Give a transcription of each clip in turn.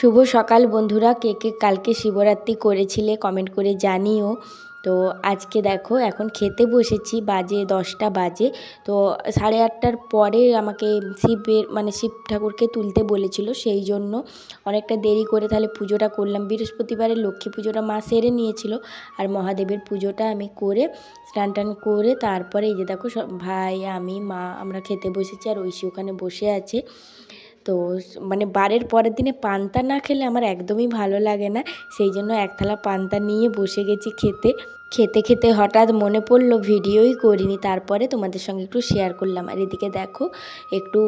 শুভ সকাল বন্ধুরা, কে কে কালকে শিবরাত্রি করেছিলে কমেন্ট করে জানিও। তো আজকে দেখো, এখন খেতে বসেছি, বাজে দশটা বাজে। তো সাড়ে আটটার পরে আমাকে শিবের মানে শিব ঠাকুরকে তুলতে বলেছিল, সেই জন্য অনেকটা দেরি করে তাহলে পুজোটা করলাম। বৃহস্পতিবারে লক্ষ্মী পুজোটা মা সেরে নিয়েছিল, আর মহাদেবের পুজোটা আমি করে স্নান টান করে তারপরে এই যে দেখো, সব ভাই, আমি, মা, আমরা খেতে বসেছি, আর ঐশী ওখানে বসে আছে। তো মানে বারের পরের দিনে পান্তা না খেলে আমার একদমই ভালো লাগে না। সেই জন্য এক থালা পান্তা নিয়ে বসে গেছি খেতে। খেতে খেতে হঠাৎ মনে পড়ল ভিডিওই করিনি, তারপরে তোমাদের সঙ্গে একটু শেয়ার করলাম। আর এদিকে দেখো, একটু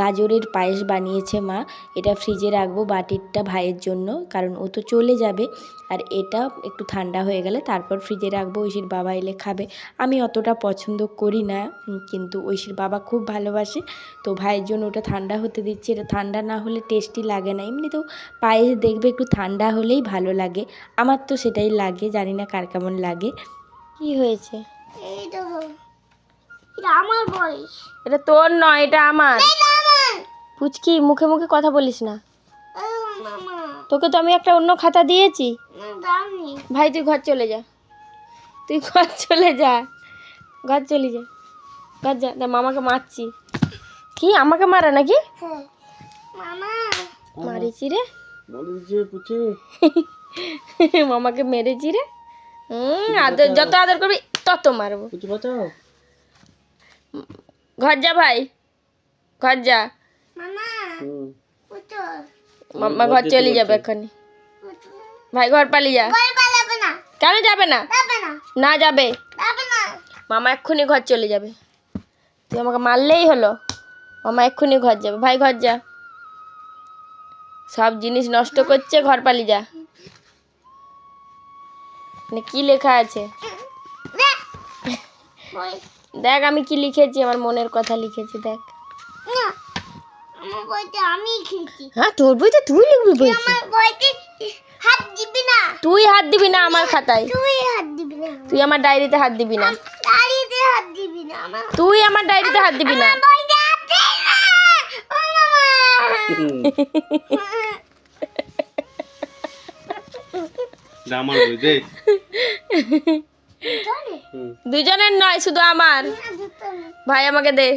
গাজরের পায়েস বানিয়েছে মা। এটা ফ্রিজে রাখব বাটিরটা ভাইয়ের জন্য, কারণ ও তো চলে যাবে। আর এটা একটু ঠান্ডা হয়ে গেলে তারপর ফ্রিজে রাখব, ঐশীর বাবা এলে খাবে। আমি অতটা পছন্দ করি না কিন্তু ঐশীর বাবা খুব ভালোবাসে। তো ভাইয়ের জন্য ওটা ঠান্ডা হতে দিচ্ছি। এটা ঠান্ডা না হলে টেস্টি লাগে না। এমনিতেও পায়েস দেখবে একটু ঠান্ডা হলেই ভালো লাগে। আমার তো সেটাই লাগে, জানি না কার কেমন লাগে? কি হয়েছে? এই তো এটা আমার বয়স। এটা তোর নয় এটা আমার। পুচকি মুখে মুখে কথা বলিস না। তোকে তো আমি একটা অন্য খাতা দিয়েছি। ভাই তুই ঘর চলে যা। তুই ঘর চলে যা। ঘর চলে যা। ঘর যা। দেখ মামাকে মারছি। কি? আমাকে মারা নাকি? হ্যাঁ। মামা। মারিছি রে। মামাকে মেরেছি রে। হুম আদর যত আদর করবি তত মারবো। ঘর যা ভাই ঘর যা। মামা মাম্মা ঘর চলে যাবে এক্ষুনি। উঠো। ভাই ঘর পালিয়ে যা। বল পালাবে না। কেন যাবে না? না। না যাবে। মামা এক্ষুনি ঘর চলে যাবে। তুই আমাকে মারলেই হলো। মামা এক্ষুনি ঘর যাবে। ভাই ঘর যা। সব জিনিস নষ্ট করছে ঘর পালিয়ে যা। কি লেখা আছে? দেখ আমি কি লিখেছি আমার মনের কথা লিখেছি দেখ। হ্যাঁ তোর বইতে তুই লিখবি বই হাত দিবি না তুই হাত দিবি না আমার খাতায়। তুই হাত দিবি না তুই আমার ডায়েরিতে হাত দিবি না। দাঁড়িয়ে হাত দিবি না আমার তুই আমার ডায়েরিতে হাত দিবি না। আমার বই দুজনের নয় শুধু আমার। ভাই আমাকে দে।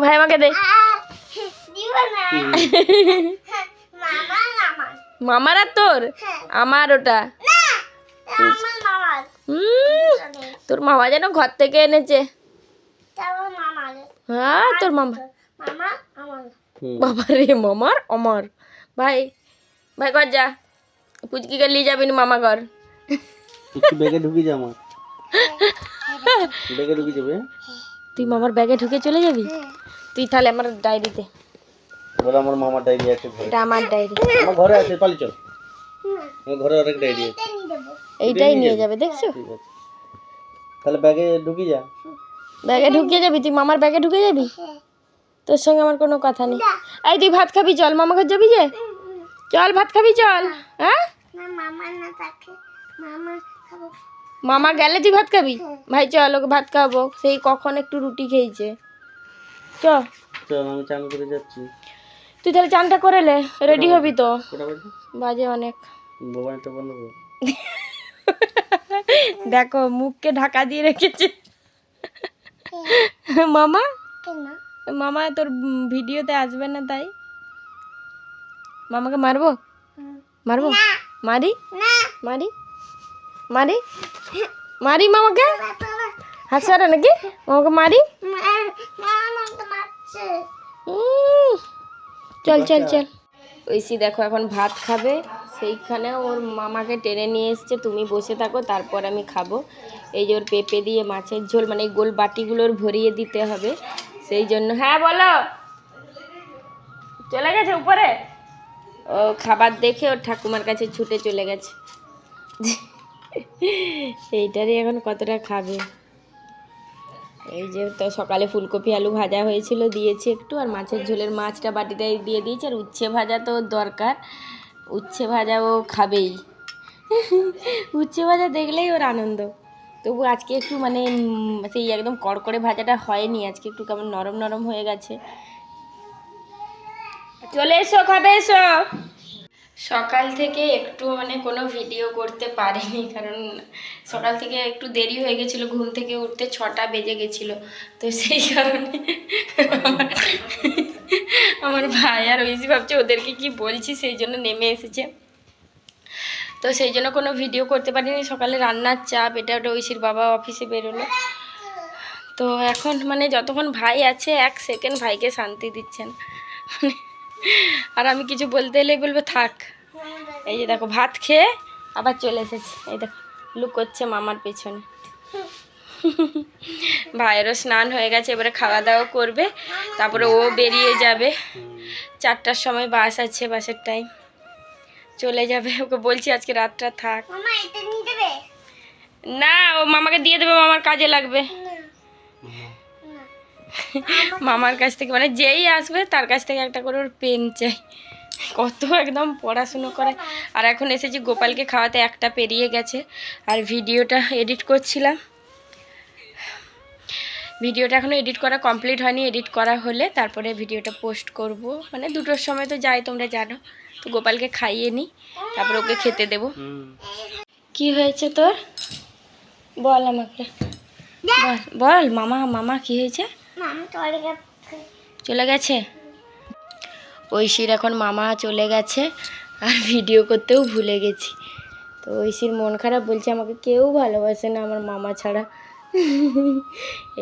ভাই আমাকে দে। আহ, দিব না। মামা আমার। মামার আর তোর? হ্যাঁ। আমার ওটা। তোর মামা যেন ঘর থেকে এনেছে। হ্যাঁ তোর মামা। মামা আমার। বাবা রে মামার অমর। ভাই ভাই ঘর যা। পুচকিকে নিয়ে যাবি না মামা ঘর। ব্যাগে ঢুকি যা আমার। ব্যাগে ঢুকি যাবে হ্যাঁ? তুই মামার ব্যাগে ঢুকে চলে যাবি? তুই তাহলে আমার ডায়েরিতে। বলে আমার মামার ডায়েরি আছে ঘরে। এটা আমার ডায়েরি। আমার ঘরে আছে পালি চল। আমার ঘরে অনেক ডায়েরি আছে। এটা নিয়ে দেবো এইটাই নিয়ে যাবে দেখছ? তাহলে ব্যাগে ঢুকি যা। ব্যাগে ঢুকে যাবি? তুই মামার ব্যাগে ঢুকে যাবি? তোর সঙ্গে আমার কোনো কথা নেই। এই তুই ভাত খাবি? চল মামা ঘর যাবি যে? চল ভাত খাবি চল। হ্যাঁ? না মামা না থাকে। মামা মামা গেলে তুই ভাত খাবি? ভাই চল ওকে ভাত খাব। সেই কখন একটু রুটি খেয়েছে। চ চল আমি চান করে যাচ্ছি। তুই তাহলে চানটা করে লে রেডি হবি তো? বাজে? বাজে? অনেক। মোবাইলটা বন্ধ করো দেখো মুখকে ঢাকা দিয়ে রেখেছে। মামা? মামা তোর ভিডিওতে আসবে না তাই? মামাকে মারবো? মারবো? মারি? মারি? মারি? মারি মামাকে? বাবা হাসারে নাকি? মামাকে মারি? চল চল চল। ঐশী দেখো এখন ভাত খাবে সেইখানে ওর মামাকে টেনে নিয়ে এসছে তুমি বসে থাকো তারপর আমি খাব। এই যে ওর পেঁপে দিয়ে মাছের ঝোল মানে এই গোল বাটিগুলোর ভরিয়ে দিতে হবে সেই জন্য। হ্যাঁ বলো। চলে গেছে উপরে? ও খাবার দেখে ওর ঠাকুমার কাছে ছুটে চলে গেছে। এইটারই এখন কতটা খাবে। এই যে তো সকালে ফুলকপি, আলু ভাজা হয়েছিল, দিয়েছি একটু, আর মাছের ঝোলের মাছটা বাটিটাই দিয়ে দিয়েছি, আর উচ্ছে ভাজা তো দরকার। উচ্ছে ভাজা ও খাবেই। উচ্ছে ভাজা দেখলেই ওর আনন্দ। তবু আজকে একটু মানে সেই একদম কড়কড়ে ভাজাটা হয়নি, আজকে একটু কেমন নরম নরম হয়ে গেছে। চলে এসো, খাবে এসো। সকাল থেকে একটু মানে কোনো ভিডিও করতে পারিনি কারণ সকাল থেকে একটু দেরি হয়ে গেছিল ঘুম থেকে উঠতে ছটা বেজে গেছিল। তো সেই কারণে আমার- ভাই আর ঐশী ভাবছে ওদেরকে কি বলছি সেই জন্য নেমে এসেছে। তো সেই জন্য কোনো ভিডিও করতে পারিনি সকালে রান্নার চাপ এটা ওটা ঐশীর বাবা অফিসে বেরোলো। তো এখন মানে যতক্ষণ ভাই আছে এক সেকেন্ড ভাইকে শান্তি দিচ্ছেন। মানে আর আমি কিছু বলতে এলেই বলব থাক। এই যে দেখো ভাত খেয়ে আবার চলে এসেছে। এই দেখো লুক করছে মামার পেছনে। ভাইয়েরও স্নান হয়ে গেছে এবারে খাওয়া দাওয়া করবে। তারপরে ও বেরিয়ে যাবে। চারটার সময় বাস আছে বাসের টাইম চলে যাবে। ওকে বলছি আজকে রাতটা থাক। না ও মামাকে দিয়ে দেবে মামার কাজে লাগবে। মামার কাছ থেকে মানে যেই আসবে তার কাছ থেকে একটা করে ওর পেন চাই। কত একদম পড়াশুনো করে। আর এখন এসেছি গোপালকে খাওয়াতে, একটা পেরিয়ে গেছে। আর ভিডিওটা এডিট করছিলাম। ভিডিওটা এখনও এডিট করা কমপ্লিট হয়নি, এডিট করা হলে তারপরে ভিডিওটা পোস্ট করব। মানে দুটোর সময় তো যাই, তোমরা জানো। তো গোপালকে খাইয়ে নিই, তারপরে ওকে খেতে দেবো। কি হয়েছে তোর? বল আমাকে। বল বল, মামা মামা কি হয়েছে? চলে গেছে। ঐশীর এখন মামা চলে গেছে আর ভিডিও করতেও ভুলে গেছি। তো ঐশীর মন খারাপ বলছে আমাকে কেউ ভালোবাসে না আমার মামা ছাড়া।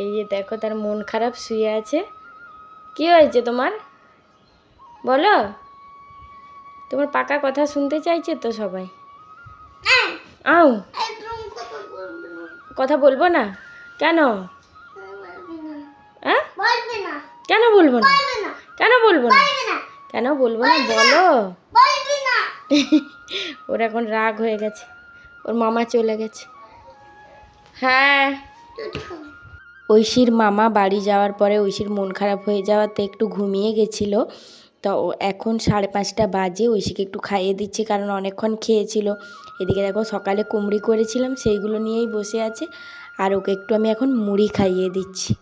এই যে দেখো তার মন খারাপ শুয়ে আছে। কি হয়েছে তোমার? বলো। তোমার পাকা কথা শুনতে চাইছে তো সবাই? আও বলবে না। কথা বলব না? কেন? কেন বলব না? কেন বলব না? কেন বলব না? বলো। ওর এখন রাগ হয়ে গেছে। ওর মামা চলে গেছে। হ্যাঁ। ঐশীর মামা বাড়ি যাওয়ার পরে ঐশীর মন খারাপ হয়ে যাওয়াতে একটু ঘুমিয়ে গেছিল। তো ও এখন সাড়ে পাঁচটা বাজে। ঐশীকে একটু খাইয়ে দিচ্ছে কারণ অনেকক্ষণ খেয়েছিল। এদিকে দেখো সকালে কুমড়ি করেছিলাম সেইগুলো নিয়েই বসে আছে। আর ওকে একটু আমি এখন মুড়ি খাইয়ে দিচ্ছি।